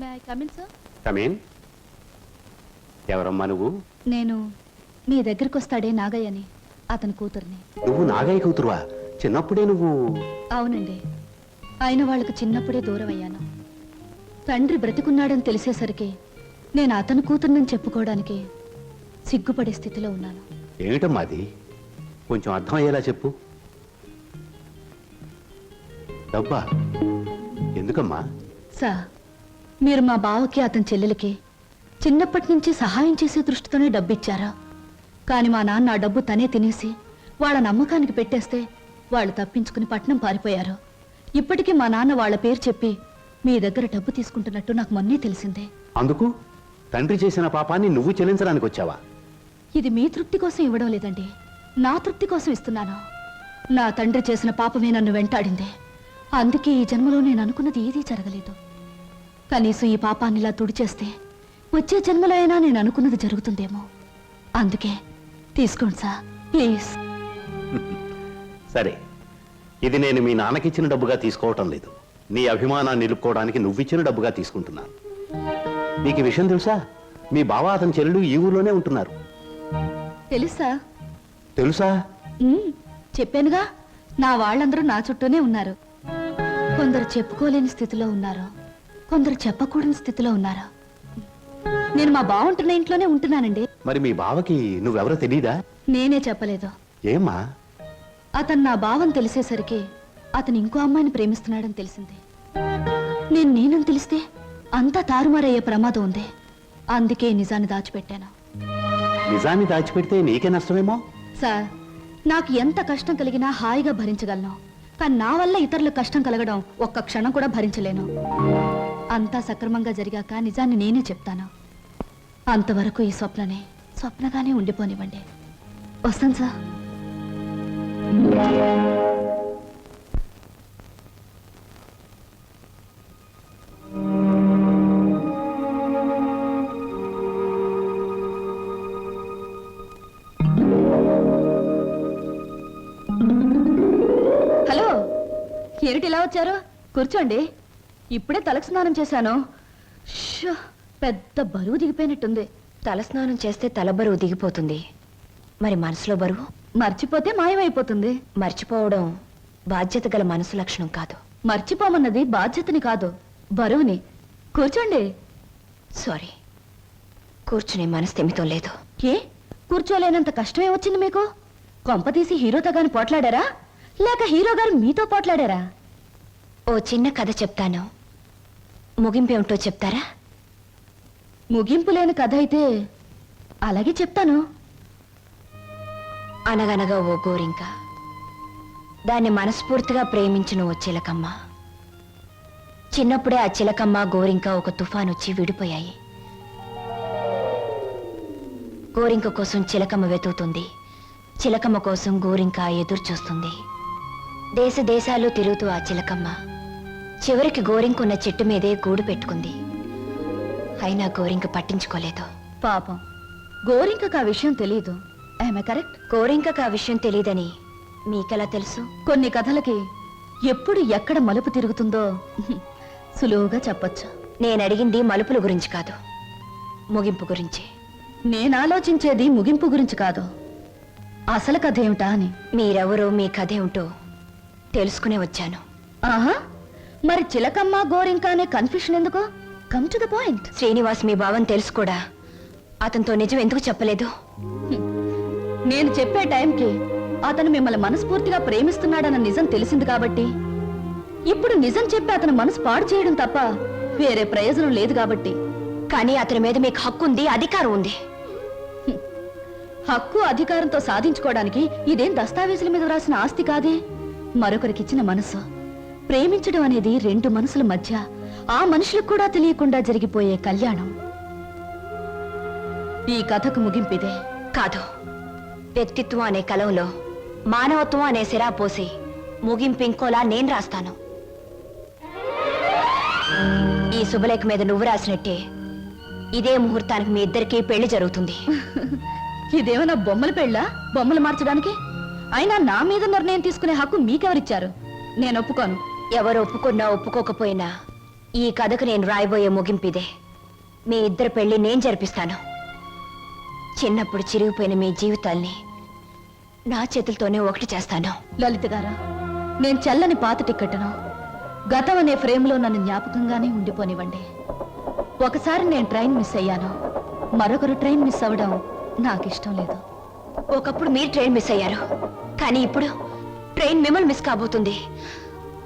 May I come in sir come in ఎవరమ్మా నువ్వు? నేను మీ దగ్గరికి వస్తాడే నాగయ్యని అతని కూతుర్ని. నువ్వు నాగయ్య కూతురువా? చిన్నప్పుడే నువ్వు అవునండి. ఆయన వాళ్ళకి చిన్నప్పుడే దూరం అయ్యాను తండ్రి బ్రతికున్నాడని తెలిసేసరికి నేను అతని కూతుర్నని చెప్పుకోవడానికి సిగ్గుపడే స్థితిలో ఉన్నాను. ఏమిటమ్మా అది? కొంచెం అర్థం అయ్యేలా చెప్పు. డబ్బా ఎందుకమ్మా? సార్ మీరు మా బావకి అతని చెల్లెలకి చిన్నప్పటి నుంచి సహాయం చేసే దృష్టితోనే డబ్బిచ్చారా? కానీ మా నాన్న ఆ డబ్బు తనే తినేసి వాళ్ళ నమ్మకానికి పెట్టేస్తే వాళ్ళు తప్పించుకుని పట్నం పారిపోయారు. ఇప్పటికీ మా నాన్న వాళ్ళ పేరు చెప్పి మీ దగ్గర డబ్బు తీసుకుంటున్నట్టు నాకు మొన్నే తెలిసిందే. అందుకు? తండ్రి చేసిన పాపాన్ని నువ్వు చెల్లించడానికి వచ్చావా? ఇది మీ తృప్తి కోసం ఇవ్వడం లేదండి. నా తృప్తి కోసం ఇస్తున్నాను. నా తండ్రి చేసిన పాపమే నన్ను వెంటాడింది. అందుకే ఈ జన్మలో నేను అనుకున్నది ఏదీ జరగలేదు. కనీసం ఈ పాపాన్ని ఇలా తుడిచేస్తే వచ్చే జన్మలో అయినా నేను అనుకున్నది జరుగుతుందేమో. అందుకే తీసుకోండి సార్ ప్లీజ్. సరే ఇది నేను మీ నాన్నకిచ్చిన డబ్బుగా తీసుకోవటం లేదు. నీ అభిమానాన్ని నిలుపుకోవడానికి నువ్విచ్చిన డబ్బుగా తీసుకుంటున్నాను. నీకు విషయం తెలుసా? మీ బావ అతని చెల్లెలు ఈ ఊర్లోనే ఉంటున్నారు. తెలుసా? తెలుసా? చెప్పానుగా నా వాళ్ళందరూ నా చుట్టూనే ఉన్నారు. కొందరు చెప్పుకోలేని స్థితిలో ఉన్నారు. కొందరు చెప్పకూడని స్థితిలో ఉన్నారు? నేను మా బాగుంటున్న ఇంట్లోనే ఉంటున్నానండి. మరి మీ బావకి నువ్వెవరో తెలీదా? నేనే చెప్పలేదు. ఏమ్మా? అతను నా భావం తెలిసేసరికి అతను ఇంకో అమ్మాయిని ప్రేమిస్తున్నాడని తెలిసింది. నేను నేనని తెలిస్తే అంతా తారుమారయ్యే ప్రమాదం ఉంది. అందుకే నిజాన్ని దాచిపెట్టాను. నిజాన్ని దాచిపెడితే నీకే నష్టమేమో? సార్ నాకు ఎంత కష్టం కలిగినా హాయిగా భరించగలను. కానీ నా వల్ల ఇతరులకు కష్టం కలగడం ఒక్క క్షణం కూడా భరించలేను. అంతా సక్రమంగా జరిగాక నిజాన్ని నేనే చెప్తాను. అంతవరకు ఈ స్వప్ననే స్వప్నగానే ఉండిపోనివ్వండి. వస్తాను సార్. హలో ఏమిటి ఇలా వచ్చారు? కూర్చోండి. ఇప్పుడే తలస్నానం చేశాను. షో, పెద్ద బరువు దిగిపోయినట్టుంది. తలస్నానం చేస్తే తల బరువు దిగిపోతుంది. మరి మనసులో బరువు? మర్చిపోతే మాయమైపోతుంది. మర్చిపోవడం బాధ్యత గల మనసు లక్షణం కాదు. మర్చిపోమన్నది బాధ్యతని కాదు. బరువుని. కూర్చోండి. సారీ. కూర్చునే మనస్థిమితం లేదు. ఏ? కూర్చోలేనంత కష్టమే వచ్చింది మీకు? కొంపతీసి హీరోతో గాని పోట్లాడారా? లేక హీరో గారు మీతో పోట్లాడారా? ఓ చిన్న కథ చెప్తాను. ముగింపేమిటో చెప్తారా? ముగింపు లేని కథ అయితే అలాగే చెప్తాను. అనగనగా ఓ గోరింక దాన్ని మనస్ఫూర్తిగా ప్రేమించిన ఓ చిలకమ్మ. చిన్నప్పుడే ఆ చిలకమ్మ గోరింక ఒక తుఫాన్ వచ్చి విడిపోయాయి. గోరింక కోసం చిలకమ్మ వెతుకుతుంది. చిలకమ్మ కోసం గోరింక ఎదురు చూస్తుంది దేశ దేశాలు తిరుగుతూ ఆ చిలకమ్మ చివరికి గోరింక ఉన్న చెట్టు మీదే గూడు పెట్టుకుంది. అయినా గోరింక పట్టించుకోలేదు. పాపం. గోరింకకు ఆ విషయం తెలియదు ఐఎమ్ కరెక్ట్ గోరింకకు ఆ విషయం తెలియదని మీకెలా తెలుసు? కొన్ని కథలకి ఎప్పుడు ఎక్కడ మలుపు తిరుగుతుందో సులువుగా చెప్పొచ్చు. నేను అడిగింది మలుపుల గురించి కాదు. ముగింపు గురించి. నేను ఆలోచించేది ముగింపు గురించి కాదు. అసలు కథ ఏమిటా అని. మీరెవరో మీ కథ ఏమిటో తెలుసుకునే వచ్చాను. ఆహా! మరి చిలకమ్మ గోరింక అనే కన్ఫ్యూషన్ ఎందుకు? Come to the point Srinivas మీ భావం తెలుసు కూడా. అతనితో నిజం ఎందుకు చెప్పలేదు? నేను చెప్పే టైంకి అతను మిమ్మల్ని మనస్ఫూర్తిగా ప్రేమిస్తున్నాడన్న నిజం తెలిసింది కాబట్టి. ఇప్పుడు నిజం చెప్పి అతను మనసు పాడు చేయడం తప్ప వేరే ప్రయోజనం లేదు కాబట్టి. కానీ అతని మీద మీకు హక్కు ఉంది అధికారం ఉంది. హక్కు అధికారంతో సాధించుకోవడానికి ఇదేం దస్తావేజుల మీద రాసిన ఆస్తి కాదే? మరొకరికిచ్చిన మనసు. ప్రేమించడం అనేది రెండు మనసుల మధ్య ఆ మనుషులకు కూడా తెలియకుండా జరిగిపోయే కళ్యాణం. ఈ కథకు ముగింపిదే. కాదు. వ్యక్తిత్వం అనే కలంలో మానవత్వం అనే సిరా పోసి ముగింపు ఇంకోలా నేను రాస్తాను. ఈ శుభలేఖ మీద నువ్వు రాసినట్టే ఇదే ముహూర్తానికి మీ ఇద్దరికీ పెళ్ళి జరుగుతుంది. ఇదేమైనా బొమ్మల పెళ్ళా? బొమ్మలు మార్చడానికి? అయినా నా మీద నిర్ణయం తీసుకునే హక్కు మీకెవరిచ్చారు? నేను ఒప్పుకోను. ఎవరు ఒప్పుకున్నా ఒప్పుకోకపోయినా ఈ కథకు నేను రాయబోయే ముగింపిదే. మీ ఇద్దరు పెళ్ళి నేను జరిపిస్తాను. చిన్నప్పుడు చిరిగిపోయిన మీ జీవితాల్ని నా చేతులతోనే ఒకటి చేస్తాను. లలిత గారా నేను చల్లని పాత టిక్కెట్ను గతం అనే ఫ్రేమ్లో నన్ను జ్ఞాపకంగానే ఉండిపోనివ్వండి. ఒకసారి నేను ట్రైన్ మిస్ అయ్యాను. మరొకరు ట్రైన్ మిస్ అవ్వడం నాకు ఇష్టం లేదు. ఒకప్పుడు మీరు ట్రైన్ మిస్ అయ్యారు. కానీ ఇప్పుడు ట్రైన్ మిమ్మల్ని మిస్ కాబోతుంది.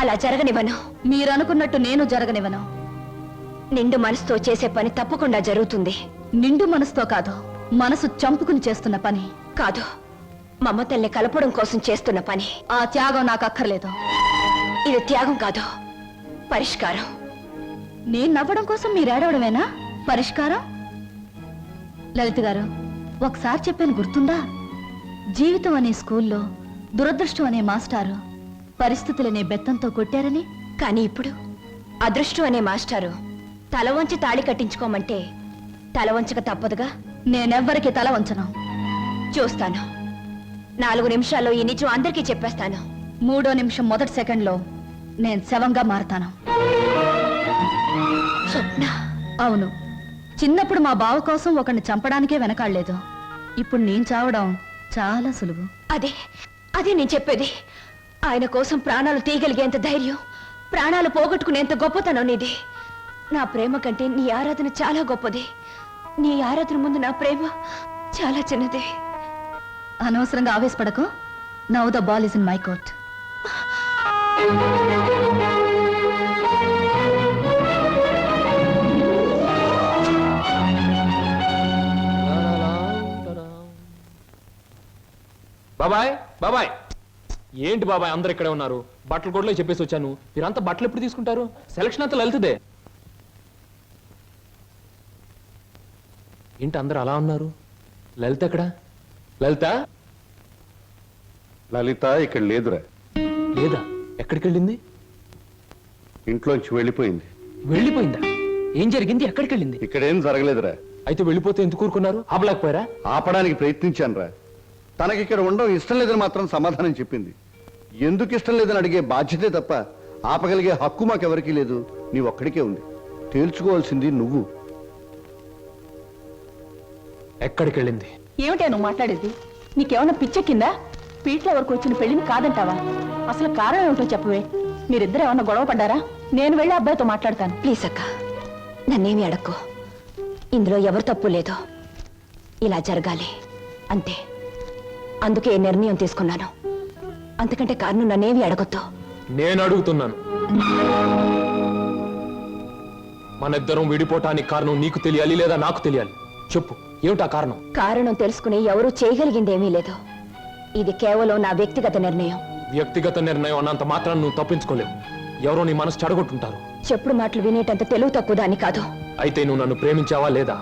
అలా జరగనివ్వను. మీరు అనుకున్నట్టు నేను జరగనివ్వను. నిండు మనసుతో చేసే పని తప్పకుండా జరుగుతుంది. నిండు మనసుతో కాదు మనసు చంపుకుని చేస్తున్న పని. కాదు మమతల్ని కలపడం కోసం చేస్తున్న పని. ఆ త్యాగం నాకు అక్కర్లేదు. ఇది త్యాగం కాదు పరిష్కారం. నేను నవ్వడం కోసం మీరు ఏడవడమేనా? పరిష్కారం? లలిత గారు ఒకసారి చెప్పాను గుర్తుందా? జీవితం అనే స్కూల్లో దురదృష్టం అనే మాస్టారు పరిస్థితులనే బెత్తంతో కొట్టారని? కానీ ఇప్పుడు అదృష్టం అనే మాస్టారు తల వంచి తాళి కట్టించుకోమంటే తల వంచక తప్పదుగా? నేనెవ్వరికి తల వంచను. చూస్తాను. నాలుగు నిమిషాల్లో ఈ నిజం అందరికీ చెప్పేస్తాను. మూడో నిమిషం మొదటి సెకండ్లో నేను శవంగా మారతాను. స్వప్న. అవును. చిన్నప్పుడు మా బావ కోసం ఒకరిని చంపడానికే వెనకాడలేదు. ఇప్పుడు నేను చావడం చాలా సులువు. అదే అదే నేను చెప్పేది. ఆయన కోసం ప్రాణాలు తీయగలిగేంత ధైర్యం ప్రాణాలు పోగొట్టుకునేంత గొప్పతనం నీది. నా ప్రేమ కంటే నీ ఆరాధన చాలా గొప్పది. నీ ఆరాధన ముందు నా ప్రేమ చాలా చిన్నది. అనవసరంగా ఆవేశపడకు. Now the ball is in my court బాబాయ్ బాబాయ్. ఏంటి బాబాయ్ అందరు ఇక్కడే ఉన్నారు? బట్టలు కూడా చెప్పేసి వచ్చాను. మీరంతా బట్టలు ఎప్పుడు తీసుకుంటారు? సెలక్షన్ అంతా లలితదే. ఏంటి అందరు అలా ఉన్నారు? లలిత ఎక్కడ? లలిత? లలిత ఇక్కడ లేదురా. లేదా? ఎక్కడికి వెళ్ళింది ఇంట్లోంచి వెళ్ళిపోయింది. వెళ్ళిపోయిందా? ఏం జరిగింది? ఎక్కడికి వెళ్ళింది ఇక్కడేం జరగలేదురా. అయితే వెళ్ళిపోతే ఎందుకు కూరుకున్నారు ఆపలేకపోయారా? ఆపడానికి ప్రయత్నించానురా. తనకి ఇక్కడ ఉండడం ఇష్టం లేదని మాత్రం సమాధానం చెప్పింది. ఎందుకు ఇష్టం లేదని అడిగే బాధ్యతే తప్ప ఆపగలిగే హక్కు మాకెవరికీ లేదు. నీ ఒక్కడికే ఉంది తేల్చుకోవాల్సింది నువ్వు. ఎక్కడికి వెళ్ళింది ఏమిటే నువ్వు మాట్లాడేది? నీకేమన్నా పిచ్చెక్కిందా? పీట్ల వరకు వచ్చిన పెళ్ళిని కాదంటావా? అసలు కారణం ఏమిటో చెప్పవే. మీరిద్దరు ఏమన్నా గొడవ పడ్డారా? నేను వెళ్ళి అబ్బాయితో మాట్లాడతాను. ప్లీజ్ అక్క నన్నేమి అడక్కు. ఇందులో ఎవరు తప్పు లేదు. ఇలా జరగాలి. అంతే. అందుకే ఈ నిర్ణయం తీసుకున్నాను. అంతకంటే కారణం నన్నేమి అడగొద్దు. నేను అడుగుతున్నాను మన ఇద్దరం విడిపోవటానికి కారణం నీకు తెలియాలి లేదా నాకు తెలియాలి? చెప్పు ఏమిటా కారణం? కారణం తెలుసుకుని ఎవరూ చేయగలిగిందేమీ లేదు. ఇది కేవలం నా వ్యక్తిగత నిర్ణయం. వ్యక్తిగత నిర్ణయం అన్నంత మాత్రం నువ్వు తప్పించుకోలేవు. ఎవరో నీ మనసు చెడగొట్టుంటారు. చెప్పుడు మాటలు వినేటంత తెలివి తక్కువ దాన్ని కాదు. అయితే నువ్వు నన్ను ప్రేమించావా లేదా?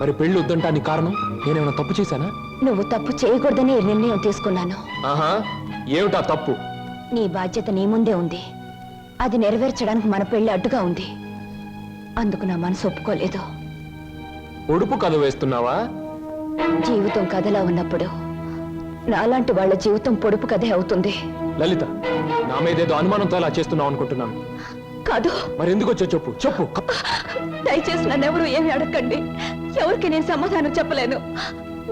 మరి పెళ్ళి వద్దంటానికి కారణం? నేనేమైనా తప్పు చేశానా? నువ్వు తప్పు చేయకూడదని ఈ నిర్ణయం తీసుకున్నాను. ఆహా ఏమిటా తప్పు? నీ బాధ్యత నీ ముందే ఉంది. అది నెరవేర్చడానికి మన పెళ్ళి అడ్డుగా ఉంది. అందుకు నా మనసు ఒప్పుకోలేదు. ఒడుపు కథ వేస్తున్నావా? జీవితం కథలా ఉన్నప్పుడు నాలాంటి వాళ్ళ జీవితం పొడుపు కథే అవుతుంది. లలిత నా మీదేదో అనుమానంతో అలా చేస్తున్నావు అనుకుంటున్నాను. కాదు. మరి ఎందుకు వచ్చో చెప్పు చెప్పు. దయచేసి నన్నెవరూ ఏమి అడగండి ఎవరికి నేను సమాధానం చెప్పలేను.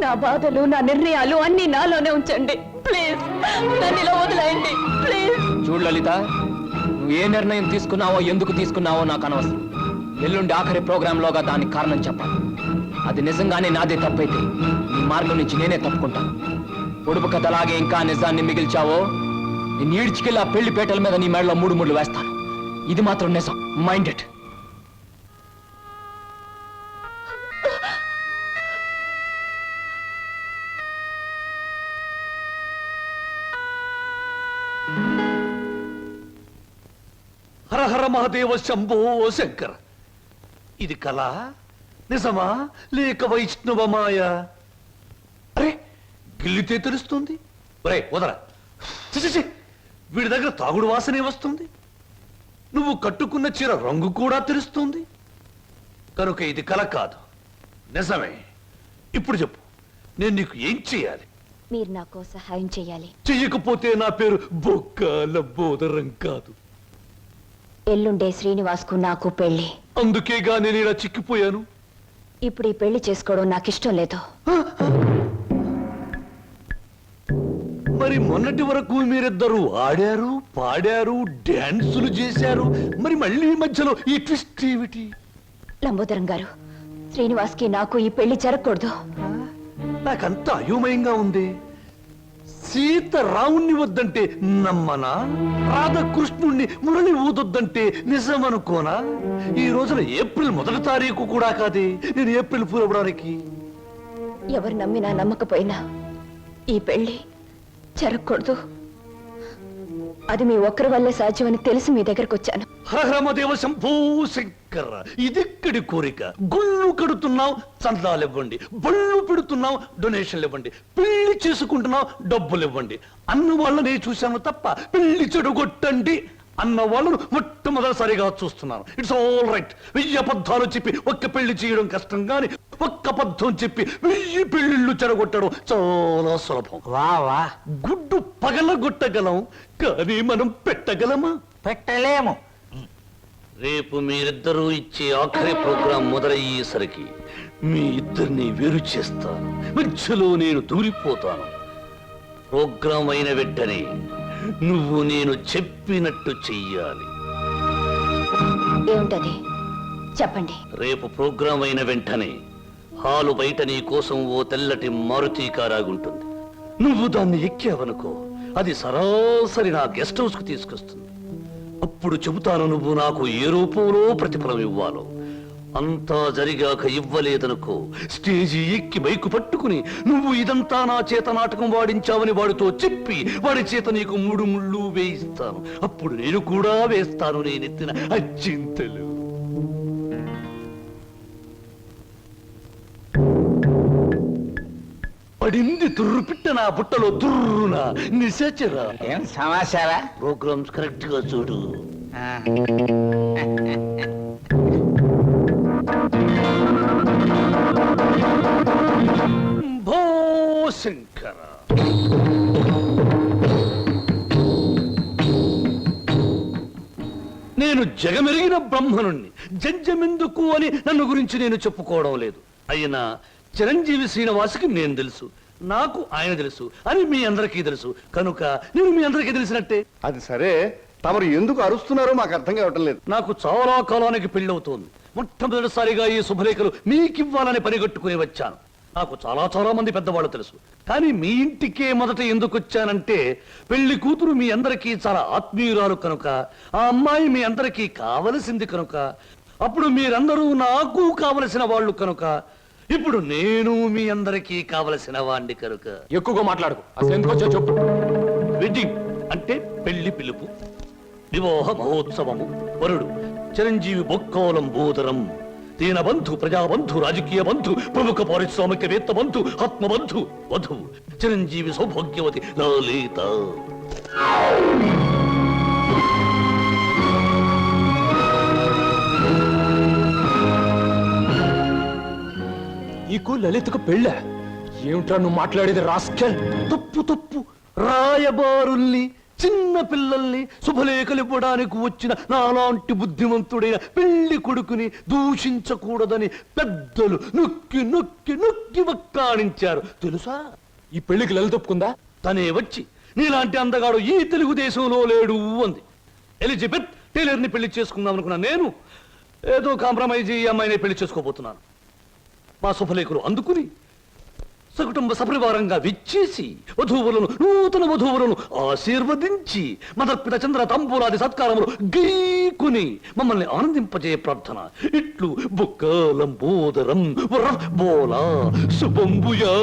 నా బాధలు నా నిర్ణయాలు అన్ని నాలోనే ఉంచండి. ప్లీజ్ నన్ను ఇలా వదిలేయండి. ప్లీజ్ చూడు లలిత నువ్వు ఏ నిర్ణయం తీసుకున్నావో ఎందుకు తీసుకున్నావో నాకు అనవసరం. ఎల్లుండి ఆఖరి ప్రోగ్రాంలోగా దానికి కారణం చెప్పాలి. అది నిజంగానే నాదే తప్పైతే నీ మార్గం నుంచి నేనే తప్పుకుంటాను. పొడుపు కథలాగే ఇంకా నిజాన్ని మిగిల్చావో నేను ఈడ్చికెళ్ళి ఆ పెళ్ళి పేటల మీద నీ మెడలో మూడు మూడు వేస్తాను. ఇది మాత్రం నిజం మైండెడ్ హర హర మహాదేవ శంభో శంకర. ఇది కళ? నిజమా? లేక వైష్ణవ మాయ? అరే గిల్లితే తెలుస్తుంది. ఒరే వదరా. వీడి దగ్గర తాగుడు వాసనే వస్తుంది. నువ్వు కట్టుకున్న చీర రంగు కూడా తెలుస్తుంది. కనుక ఇది కల కాదు. నిజమే. ఇప్పుడు చెప్పు. నేను నీకు ఏం చేయాలి? మీరు నాకు సహాయం చేయాలి. చెయ్యకపోతే నా పేరు బొక్కల బోదరం కాదు. ఎల్లుండే శ్రీనివాస్కు నాకు పెళ్ళి అందుకేగా నేను ఇలా చిక్కిపోయాను? ఇప్పుడు ఈ పెళ్ళి చేసుకోవడం నాకు ఇష్టం లేదు మరి మొన్నటి వరకు మీరిద్దరు ఆడారు పాడారు డాన్సులు చేశారు. మరి మళ్ళీ ఈ మధ్యలో ఈ ట్విస్ట్ ఏమిటి? లంబోదరం గారు శ్రీనివాస్కి నాకు ఈ పెళ్ళి జరగకూడదు. నాకంత అయోమయంగా ఉంది. సీత రావుణ్ణి వద్దంటే నమ్మనా? రాధకృష్ణుణ్ణి మురళి ఊదొద్దంటే నిజమనుకోనా? ఈ రోజున ఏప్రిల్ మొదటి తారీఖు కూడా కాదే. నేను ఏప్రిల్ పూలవడానికి ఎవరు నమ్మినా నమ్మకపోయినా ఈ పెళ్ళి జరగకూడదు. అది మీ ఒక్కరి వల్లే సాధ్యమని తెలిసి మీ దగ్గరకు వచ్చాను హరమదేవ శంభూ శంకర ఇదెక్కడి కోరిక. గుళ్ళు కడుతున్నావు చందాలు ఇవ్వండి. బళ్ళు పెడుతున్నావు డొనేషన్లు ఇవ్వండి. పెళ్ళి చేసుకుంటున్నావు డబ్బులు ఇవ్వండి. అన్న వాళ్ళనే చూశాను తప్ప పెళ్ళి చెడగొట్టండి. అన్న వాళ్ళను మొట్టమొదటిసారిగా చూస్తున్నాను. ఇట్స్ ఆల్ రైట్ వెయ్యి అబద్ధాలు చెప్పి ఒక్క పెళ్ళి చేయడం కష్టం గాని ఒక్క అబద్ధం చెప్పి వెయ్యి పెళ్ళిళ్ళు చెడగొట్టడం చాలా సులభం. వా వా. గుడ్డు పగలగొట్టగలం కానీ మనం పెట్టగలమా? పెట్టలేము. రేపు మీరిద్దరూ ఇచ్చే ఆఖరి ప్రోగ్రాం మొదలయ్యేసరికి మీ ఇద్దరిని వేరు చేస్తాను మధ్యలో నేను దూరిపోతాను. ప్రోగ్రాం అయిన వెంటనే నువ్వు నేను చెప్పినట్టు చెయ్యాలి. ఏమిటది? చెప్పండి. రేపు ప్రోగ్రాం అయిన వెంటనే హాలు బయట నీ కోసం ఓ తెల్లటి మారుతి కారాగుంటుంది నువ్వు దాన్ని ఎక్కావనుకో అది సరాసరి నా గెస్ట్ హౌస్కు తీసుకొస్తుంది. అప్పుడు చెబుతాను నువ్వు నాకు ఏ రూపంలో ప్రతిఫలం ఇవ్వాలో. అంతా జరిగాక ఇవ్వలేదనుకో స్టేజి ఎక్కి బైకు పట్టుకుని నువ్వు ఇదంతా నా చేత నాటకం వాడించావని వాడితో చెప్పి వాడి చేత నీకు మూడు ముళ్ళు వేయిస్తాను. అప్పుడు నేను కూడా వేస్తాను నేనెత్తిన అచ్చింతలు. పడింది తుర్రు పిట్ట నా బుట్టలో తుర్రున నిశాచరా. ఏం సమాచారా? ప్రోగ్రామ్స్ కరెక్ట్గా చూడు భో శంకర. నేను జగమెరిగిన బ్రహ్మనుణ్ణి. జంజమెందుకు అని నన్ను గురించి నేను చెప్పుకోవడం లేదు. అయినా చిరంజీవి శ్రీనివాసుకి నేను తెలుసు. నాకు ఆయన తెలుసు. అని మీ అందరికీ తెలుసు. కనుక నేను మీ అందరికీ తెలిసినట్టే. అది సరే. తమరు ఎందుకు అరుస్తున్నారో మాకు అర్థం కావటం లేదు. నాకు చాలా కాలానికి పెళ్ళవుతోంది. మొట్టమొదటిసారిగా ఈ శుభలేఖలు మీకివ్వాలని పనిగట్టుకుని వచ్చాను. నాకు చాలా చాలా మంది పెద్దవాళ్ళు తెలుసు. కానీ మీ ఇంటికే మొదట ఎందుకు వచ్చానంటే పెళ్ళి కూతురు మీ అందరికీ చాలా ఆత్మీయురాలు కనుక ఆ అమ్మాయి మీ అందరికీ కావలసింది కనుక అప్పుడు మీరందరూ నాకు కావలసిన వాళ్ళు కనుక ఇప్పుడు నేను మీ అందరికీ కావలసిన వాణ్ణి కనుక. ఎక్కువగా మాట్లాడుకు. అసలు ఎందుకు వచ్చా చెప్పు. వెడ్డింగ్ అంటే పెళ్ళి పిలుపు వివాహ మహోత్సవము వరుడు చిరంజీవి బొక్కోలం బోదరం దీన బంధు ప్రజాబంధు రాజకీయ బంధు ప్రముఖ పారిశ్రామికవేత్త బంధు ఆత్మబంధు వధువు చిరంజీవి సౌభాగ్యవతి లలిత. నీకు లలితకు పెళ్ళ? ఏమిట్రా నువ్వు మాట్లాడేది రాస్కెల్? తప్పు తప్పు. రాయబారుల్ని చిన్న పిల్లల్ని శుభలేఖలు ఇవ్వడానికి వచ్చిన నాలాంటి బుద్ధిమంతుడైన పెళ్ళి కొడుకుని దూషించకూడదని పెద్దలు నొక్కి నొక్కి నొక్కి వక్కాణించారు. తెలుసా? ఈ పెళ్ళికి లలిత ఒప్పుకుందా? తనే వచ్చి నీలాంటి అందగాడు ఈ తెలుగుదేశంలో లేడు అంది. ఎలిజబెత్ టైలర్ని పెళ్ళి చేసుకుందాం అనుకున్నా నేను ఏదో కాంప్రమైజ్ ఈ అమ్మాయిని పెళ్ళి చేసుకోబోతున్నాను. మా శుభలేఖలు అందుకుని సకుటుంబ సపరివారంగా విచ్చేసి వధువులను నూతన వధువులను ఆశీర్వదించి మదర్పిత చంద్ర తంబూలాది సత్కారములు గీకుని మమ్మల్ని ఆనందింపజే ప్రార్థన. ఇట్లు బుక్కలంబోదరం వర బోలా శుభంబుయా.